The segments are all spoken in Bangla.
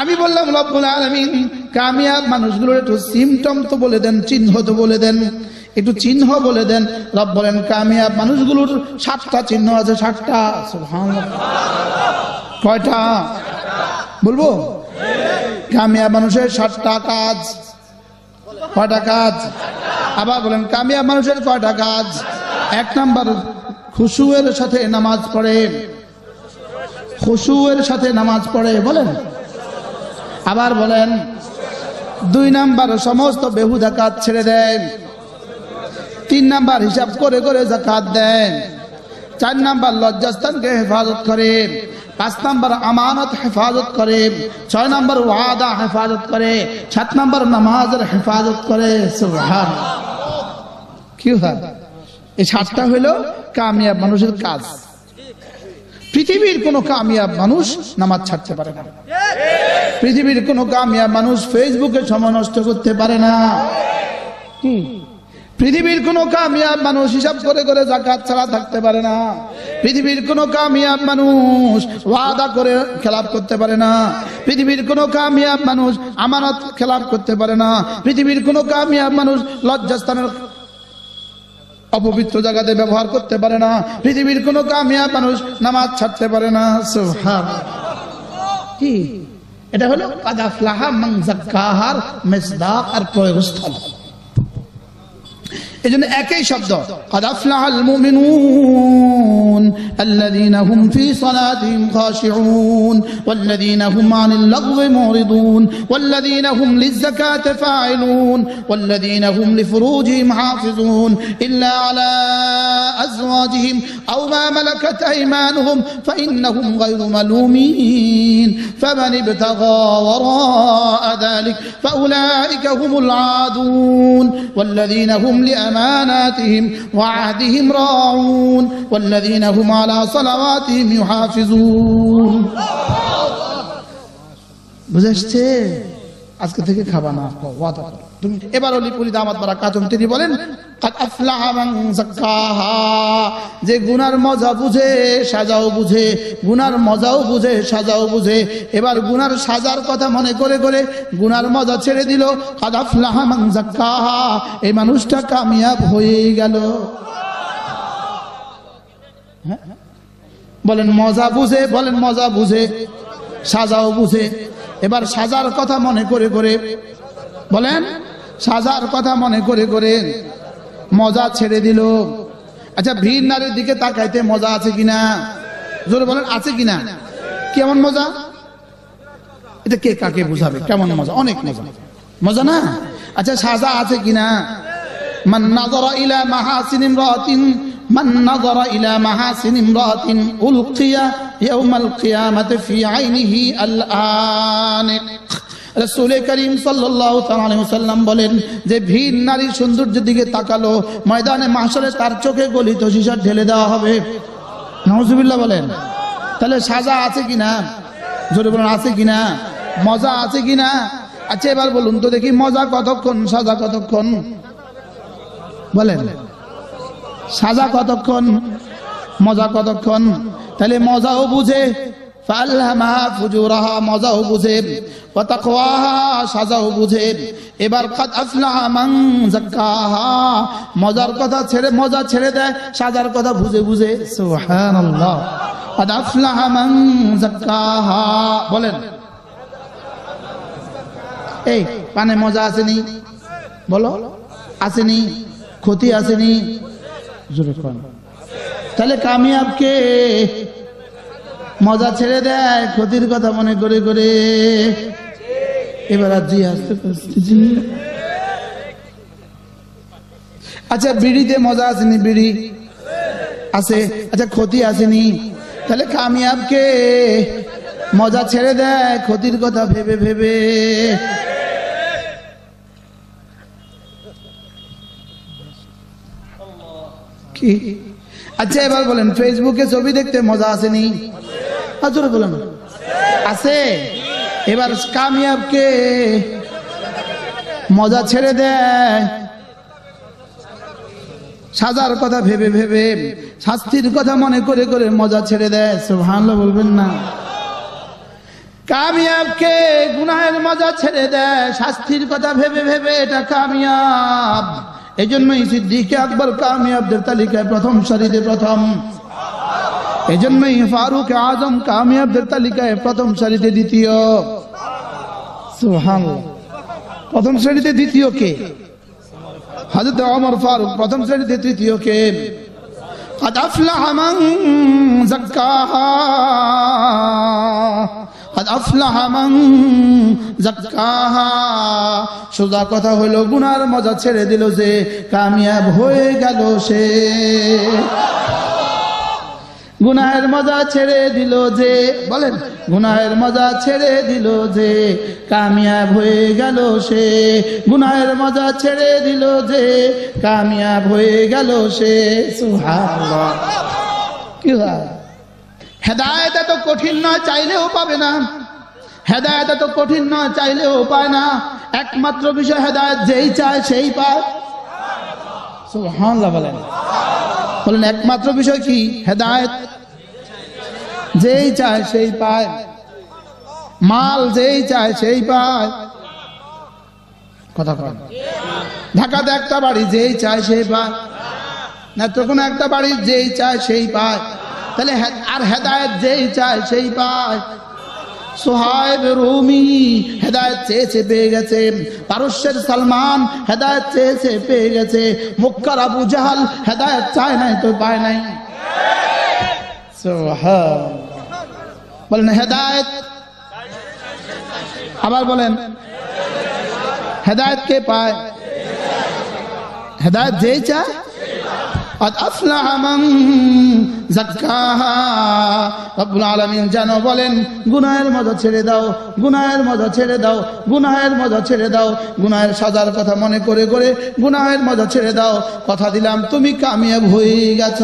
আমি বললাম, রব্বুল আলমিন, কামিয়াব মানুষগুলোর একটু সিমটম তো বলে দেন, চিহ্ন তো বলে দেন, একটু চিহ্ন বলে দেন। রব বলেন, কামিয়াব মানুষগুলোর সাতটা চিহ্ন আছে, সাতটা। কয়টা? বলব? কামিয়াব মানুষের সাতটা কাজ। কয়টা কাজ? আবার বলেন, কামিয়াব মানুষের কয়টা কাজ? এক নাম্বার, খুশুয়ের সাথে নামাজ পড়ে। খুশুয়ের সাথে নামাজ পড়ে, বলেন। আবার বলেন, দুই নাম্বার সমস্ত বেহুদা কাজ ছেড়ে দেন। তিন নাম্বার হিসাব করে করে জাকাত দেন। চার নাম্বার লজ্জাস্থানকে হেফাজত করে পাঁচ নাম্বার আমানত হেফাজত করে ছয় নাম্বার ওয়াদা হেফাজত করে। সাত নাম্বার নামাজের হেফাজত করে। কি হয়? এই সাতটা হলো কামিয়াব মানুষের কাজ। পৃথিবীর কোন কামিয়াব মানুষ নামাজ ছাড়তে পারে না। পৃথিবীর কোন কামিয়াব মানুষ ফেসবুকে সময় নষ্ট করতে পারে না। পৃথিবীর কোন কামিয়াব মানুষ হিসাব করে করে জাকাত ছাড়া থাকতে পারে না। পৃথিবীর কোন কামিয়াব মানুষ ওয়াদা করে খেলাপ করতে পারে না। পৃথিবীর কোন কামিয়াব মানুষ আমানত খেলাপ করতে পারে না। পৃথিবীর কোন কামিয়াব মানুষ লজ্জাস্থানের অপবিত্র জায়গাতে ব্যবহার করতে পারে না, পৃথিবীর কোনো কামিয়াব মানুষ নামাজ ছাড়তে পারে না। সুবহান। কি? এটা হলো কাদা ফ্লাহা যাক্কাহার মেজদাক আর প্রয়োগস্থল। এই জন্য একই শব্দ قد أفلح المؤمنون الذين هم في صلاتهم خاشعون والذين هم عن اللغو معرضون والذين هم للزكاة فاعلون والذين هم لفروجهم حافظون إلا على أزواجهم أو ما ملكت أيمانهم فإنهم غير ملومين فمن ابتغى وراء ذلك فأولئك هم العادون والذين هم لأماناتهم وعهدهم راعون والذين هم على صلواتهم يحافظون বুঝেছে আজকে থেকে খাবা না ওয়াদা করো। এবার অলি পুরি দামাত বারা কাতুম, তিনি বলেন, "কাদ আফলাহা মান যে গুনার মজা বুঝে, সাজাও বুঝে, গুনার মজাও বুঝে, সাজাও বুঝে। এবার গুনার সাজার কথা মনে করে করে গুনার মজা ছেড়ে দিল এই মানুষটা কামিয়াব হয়ে গেল। হ্যাঁ? বলেন, মজা বুঝে, বলেন, মজা বুঝে, সাজাও বুঝে। এবার সাজার কথা মনে করে করে বলেন সাজার কথা মনে করে করে মজা ছেড়ে দিল। আচ্ছা ভিড় নারীর দিকে তাকাইতে মজা আছে কিনা? জোরে বলেন, আছে কিনা? কেমন মজা? এটা কে কাকে বুঝাবে? কেমন মজা? অনেক মজা। মজা না? আচ্ছা সাজা আছে কিনা? মান নাজারা ইলা মাহাসিন ইমরাতিন মান নাজারা ইলা মাহাসিন ইমরাতিন উলকিয়া ইয়াউমাল কিয়ামাতি ফি আইনিহি আল আনিক রসুল করিম সাল্লাহ সাল্লাম বলেন, যে ভিন নারীর সৌন্দর্যের দিকে তাকালো, ময়দানে মাসলে তার চোখে গলিত সিসার ঢেলে দেওয়া হবে। নজুবিল্লাহ বলেন, তাহলে সাজা আছে কিনা? জোরে বলেন, আছে কিনা? মজা আছে কিনা? আচ্ছা এবার বলুন তো দেখি, মজা কতক্ষণ, সাজা কতক্ষণ? বলেন, সাজা কতক্ষণ, মজা কতক্ষণ? তাহলে মজাও বুঝে ফালহামাহা ফুজুরাহা মজাও বুঝে, ওয়া তাকওয়াহা সাজাও বুঝে। এবার কাদ আফলাহা মান যাক্কাহা, মজার কথা ছেড়ে, মজা ছেড়ে দেয়, সাজার কথা বুঝে বুঝে। সুবহানাল্লাহ। কাদ আফলাহা মান যাক্কাহা, বলেন। এই, পানে মজা আসেনি? বলো। আসেনি? ক্ষতি আসেনি? জোরে কন। তাহলে কামিয়াব কে মজা ছেড়ে দেয়, ক্ষতির কথা মনে করে করে। এবার জি আসতে। আচ্ছা বিড়িতে মজা আসেনি, বিড়ি? আছে আচ্ছা ক্ষতি আসেনি। তাহলে কামিয়াব কে মজা ছেড়ে দেয়, ক্ষতির কথা ভেবে ভেবে। কি? আচ্ছা এবার বলেন ফেসবুকে ছবি দেখতে মজা আসেনি? আজরে বলেন। আছে? এবার কামিয়াবকে মজা ছেড়ে দেয় সাজার কথা ভেবে ভেবে, শাস্তির কথা মনে করে করে মজা ছেড়ে দেয় ভালো বলবেন না। কামিয়াবকে গুনাহের মজা ছেড়ে দেয় শাস্তির কথা ভেবে ভেবে এটা কামিয়াব। এই জন্যই সিদ্দিকে আকবর কামিয়াবদের তালিকায় প্রথম সারিতে প্রথম। এই জন্যই ফারুক আজম কামিয়াবদের তালিকায় প্রথম সারিতে দ্বিতীয় সুবহানাল্লাহ। প্রথম শ্রেণীতে দ্বিতীয় কে হাজরত ওমর ফারুক প্রথম শ্রেণীতে তৃতীয় কে قد أفلح من زكاها قد أفلح من زكاها সোজা কথা হলো গুনার মজা ছেড়ে দিল যে কামিয়াব হয়ে গেল সে গুনাহের মজা ছেড়ে দিল যে, বলেন। গুনাহের মজা ছেড়ে দিল যে, কামিয়াব হয়ে গেল সে। গুনাহের মজা ছেড়ে দিল যে, কামিয়াব হয়ে গেল সে। কি হেদায়ত এত কঠিন নয় চাইলেও পাবে না। হেদায়ত এত কঠিন নয় চাইলেও পায় না। একমাত্র বিষয় হেদায়ত যেই চায় সেই পায়। সুবহানাল্লাহ বলেন। বলেন, একমাত্র বিষয় কি? হেদায়ত। যেই চায় সেই পায়। মাল যেই চায় সেই পায়। কথা কয় ঢাকাতে একটা বাড়ি যেই চায় সেই পায়। না তো কোনো একটা বাড়ি যেই চায় সেই পায়। তাহলে আর হেদায়ত যেই চায় সেই পায়। সোহাইব রুমি হেদায়ত চেয়েছে পেয়ে গেছে। পারস্যের সালমান হেদায়ত চেয়েছে পেয়ে গেছে। মুক্কার আবু জাহাল হেদায়ত চায় নাই তো পায় বলেন, হেদায়ত? আবার বলেন, হেদায়ত কে পায়? হেদায়ত যেই চায়? قد জাক্কাহা রব্বুল আলামিন যেন বলেন, গুনাহের মজা ছেড়ে দাও গুনায়ের মজা ছেড়ে দাও, গুনাহের মজা ছেড়ে দাও গুনায়ের সাজার কথা মনে করে করে গুনায়ের মজা ছেড়ে দাও। কথা দিলাম, তুমি কামিয়াব হয়ে গেছ।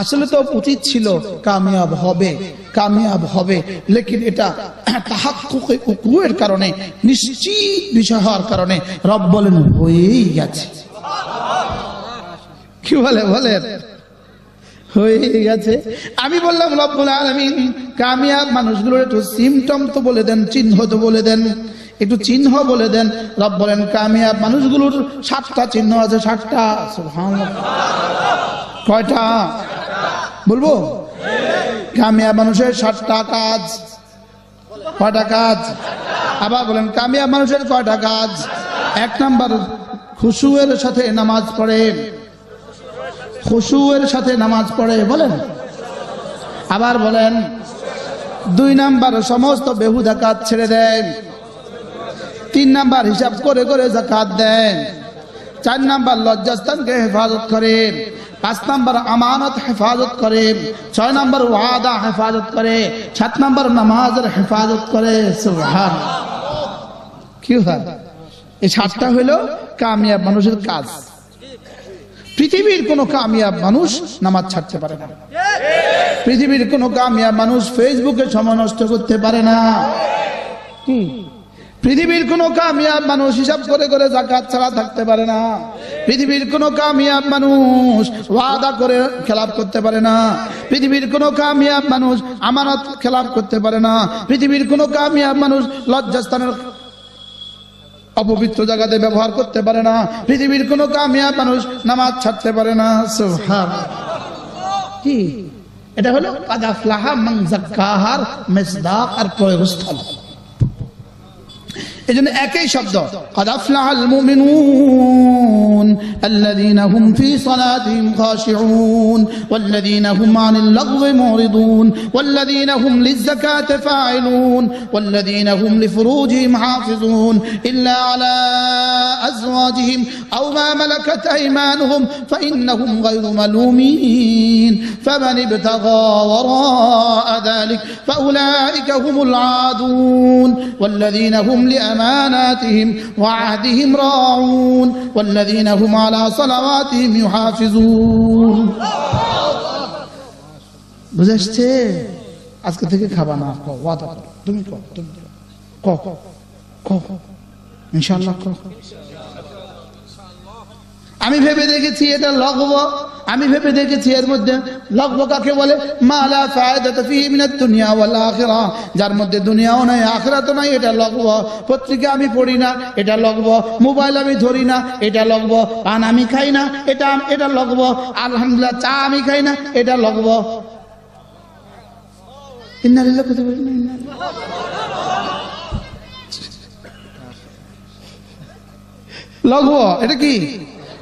আসলে তো উচিত ছিল কামিয়াব হবে কামিয়াব হবে, লেকিন এটা তাহাক্কুয়ের কারণে, নিশ্চিত বিষয় হওয়ার কারণে রব বলেন হয়েই গেছে। কি বলে বলেন হয়ে গেছে। আমি বললাম, রব্বুল আলামিন, কামিয়াব মানুষগুলোর একটু সিমটম তো বলে দেন, চিহ্ন তো বলে দেন, একটু চিহ্ন বলে দেন। রব বলেন, কামিয়াব মানুষগুলোর সাতটা চিহ্ন আছে, সাতটা। কয়টা? বলব? কামিয়াব মানুষের সাতটা কাজ। কয়টা কাজ? আবার বলেন, কামিয়াব মানুষের কয়টা কাজ? এক নাম্বার, খুশুয়ের সাথে নামাজ পড়ে। খুশুয়ের সাথে নামাজ পড়ে, বলেন। আবার বলেন, দুই নাম্বার সমস্ত বেহুদা কাজ ছেড়ে দেয় তিন নাম্বার হিসাব করে করে জাকাত দেন। চার নাম্বার লজ্জাস্থানকে হেফাজত করে পাঁচ নাম্বার আমানত হেফাজত করে ছয় নাম্বার ওয়াদা হেফাজত করে। সাত নাম্বার নামাজের হেফাজত করে। কি হয়? এই সাতটা হলো কামিয়াব মানুষের কাজ। পৃথিবীর কোন কামিয়াব মানুষ নামাজ ছাড়তে পারে না। পৃথিবীর কোন কামিয়াব মানুষ ফেসবুকে সময় নষ্ট করতে পারে না। পৃথিবীর কোন কামিয়াব মানুষ হিসাব করে করে জাকাত ছাড়া থাকতে পারে না। পৃথিবীর কোন কামিয়াব মানুষ ওয়াদা করে খেলাপ করতে পারে না। পৃথিবীর কোন কামিয়াব মানুষ আমানত খেলাপ করতে পারে না। পৃথিবীর কোন কামিয়াব মানুষ লজ্জাস্থানের অপবিত্র জায়গাতে ব্যবহার করতে পারে না। পৃথিবীর কোনো কামিয়াব মানুষ নামাজ ছাড়তে পারে না। কি? এটা হলো, কাদাফলাহা মান জাক্কাহার মিসদাক আর প্রয়োগস্থল এই জন্য একই শব্দ قد أفلح المؤمنون الذين هم في صلاتهم خاشعون والذين هم عن اللغو معرضون والذين هم للزكاة فاعلون والذين هم لفروجهم حافظون إلا على أزواجهم أو ما ملكت أيمانهم فإنهم غير ملومين فمن ابتغى وراء ذلك فأولئك هم العادون والذين هم لأماناتهم وعهدهم راعون والذين هم على صلواتهم يحافظون বুঝাচ্ছে আজকে থেকে খাবা না কও, ওয়াদা করো তুমি কো তুমি কো কো কো ইনশাআল্লাহ কো আমি ভেবে দেখেছি এটা লগব আমি ভেবে দেখেছি এর মধ্যে লগব কাকে বলে? মালা দুনিয়া ওয়াল আখিরা। যার মধ্যে দুনিয়াও নাই, আখিরাতও নাই, এটা লগব পত্রিকা আমি পড়ি না, এটা লগব মোবাইল আমি ধরি না, এটা লগব পান আমি খাই না, এটা এটা লগব আলহামদুলিল্লাহ, চা আমি খাই না, এটা লগব ইন্না লিল্লাহি ওয়া ইন্না লঘু এটা কি?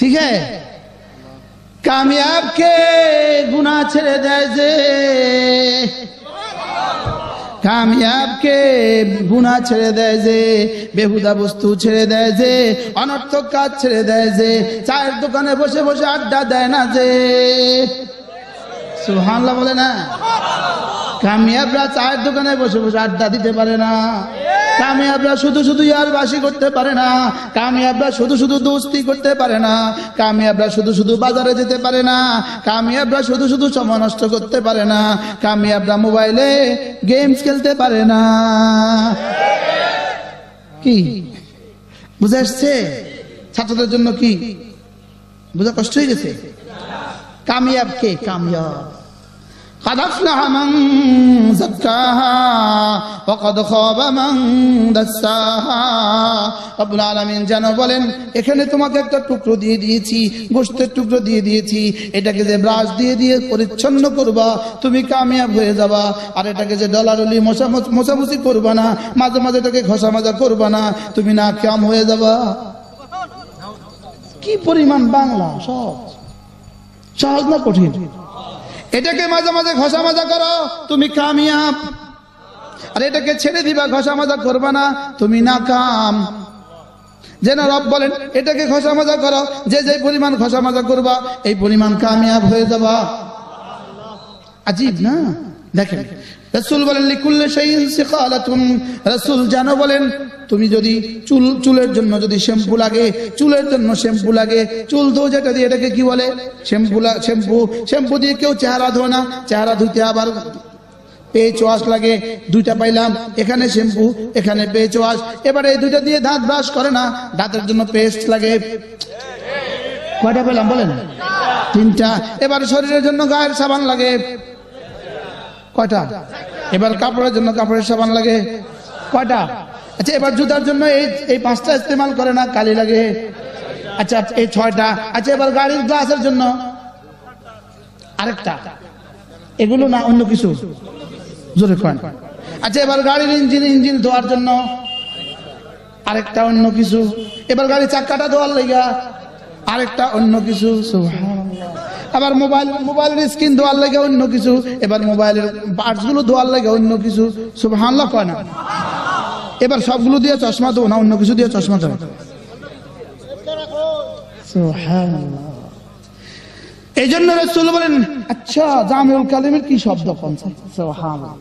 ঠিক হ্যাঁ কামিয়াবকে গুনা ছেড়ে দেয় যে, কামিয়াবকে গুণা ছেড়ে দেয় যে, বেহুদা বস্তু ছেড়ে দেয় যে অনর্থক কাজ ছেড়ে দেয় যে, চায়ের দোকানে বসে বসে আড্ডা দেয় না যে। সুহানলা বলে না? কামিয়াবরা চায়ের দোকানে বসে বসে আড্ডা দিতে পারে না। কামিয়াবরা শুধু শুধু ইয়ার বাসি করতে পারে না, কামিয়াবরা শুধু শুধু দোস্তি করতে পারে না, কামিয়াবরা শুধু শুধু বাজারে যেতে পারে না, কামিয়াবরা শুধু শুধু সময় নষ্ট করতে পারে না, কামিয়াবরা মোবাইলে গেমস খেলতে পারে না। কি? বুঝে আসছে ছাত্রদের জন্য কি? বুঝা কষ্ট হয়ে গেছে? কামিয়াব কে কামিয়াব। قد أفلح من زكاها وقد خاب من دساها রব্বুল আলামিন যেন বলেন এখানে তোমাকে একটা টুকরো দিয়ে দিয়েছি গোষ্ঠের টুকরো দিয়ে দিয়েছি এটাকে যে ব্রাশ দিয়ে দিয়ে পরিচ্ছন্ন করবা তুমি কামিয়াব হয়ে যাবা আর এটাকে যে ডলারলি মশা মশামুশি করবা না মাঝে মাঝে এটাকে ঘষা মাজা করবা না তুমি না কাম হয়ে যাবা কি পরিমাণ বাংলা সহজ সহজ না কঠিন এটাকে মাঝে মাঝে ঘষা মাজা করো, তুমি কামিয়াব। আর এটাকে ছেড়ে দিবা, ঘষা মাজা করবা না, তুমি না কাম যেন রব বলেন, এটাকে ঘষা মাজা করো, যে যে পরিমাণ ঘষা মাজা করবা, এই পরিমাণ কামিয়াব হয়ে যাবা। আজিব না? দেখেন, রসুল বলেন, লিকুল্লে শাইইন সিকালাতুন। রসুল জানো বলেন, তুমি যদি চুল, চুলের জন্য যদি শ্যাম্পু লাগে, চুলের জন্য শ্যাম্পু লাগে, চুল ধো যেটা দিয়ে এটাকে কি বলে? শ্যাম্পু শ্যাম্পু শ্যাম্পু দিয়ে কেউ চেহারা ধোয় না, চেহারা ধুইতে আবার পেজ ওয়াশ লাগে, দুইটা পাইলাম, এখানে শ্যাম্পু, এখানে পেজ ওয়াশ। এবারে এই দুইটা দিয়ে দাঁত ব্রাশ করে না, দাঁতের জন্য পেস্ট লাগে। কয়টা পেলাম বলেন? তিনটা। এবার শরীরের জন্য গায়ের সাবান লাগে। কয়টা? এবার কাপড়ের জন্য কাপড়ের সাবান লাগে। কয়টা? আচ্ছা এবার জুতার জন্য এই এই পাঁচটা ইস্তেমাল করে না, কালি লাগে। আচ্ছা এই ছয়টা। আচ্ছা এবার গাড়ির গ্লাসের জন্য আরেকটা। এগুলো না, অন্য কিছু? জোরে কয় আচ্ছা এবার গাড়ির ইঞ্জিন ইঞ্জিন ধোয়ার জন্য আরেকটা, অন্য কিছু। এবার গাড়ি চাক্কাটা ধোয়ার লেগা আরেকটা, অন্য কিছু। সুবহানাল্লাহ। আবার মোবাইল, মোবাইলের স্ক্রিন ধোয়ার লাগে অন্য কিছু, এবার মোবাইলের পার্টসগুলো ধোয়ার লাগে অন্য কিছু সব হামলা কয় না। এবার সবগুলো দিয়ে চশমা দেবো না, অন্য কিছু দিয়ে চশমা দেবো। এই জন্য রসুল বলেন আচ্ছা জামিউল কালিমের কি শব্দ সুবহানাল্লাহ।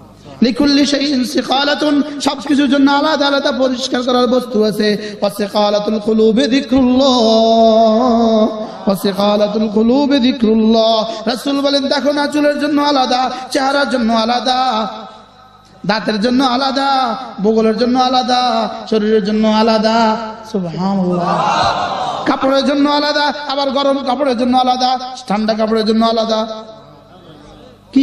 জন্য আলাদা আলাদা পরিষ্কার করার বস্তু আছে। বলেন না, চুলের জন্য আলাদা, চেহারার জন্য আলাদা, দাঁতের জন্য আলাদা, বগলের জন্য আলাদা, শরীরের জন্য আলাদা কাপড়ের জন্য আলাদা, আবার গরম কাপড়ের জন্য আলাদা, ঠান্ডা কাপড়ের জন্য আলাদা। কি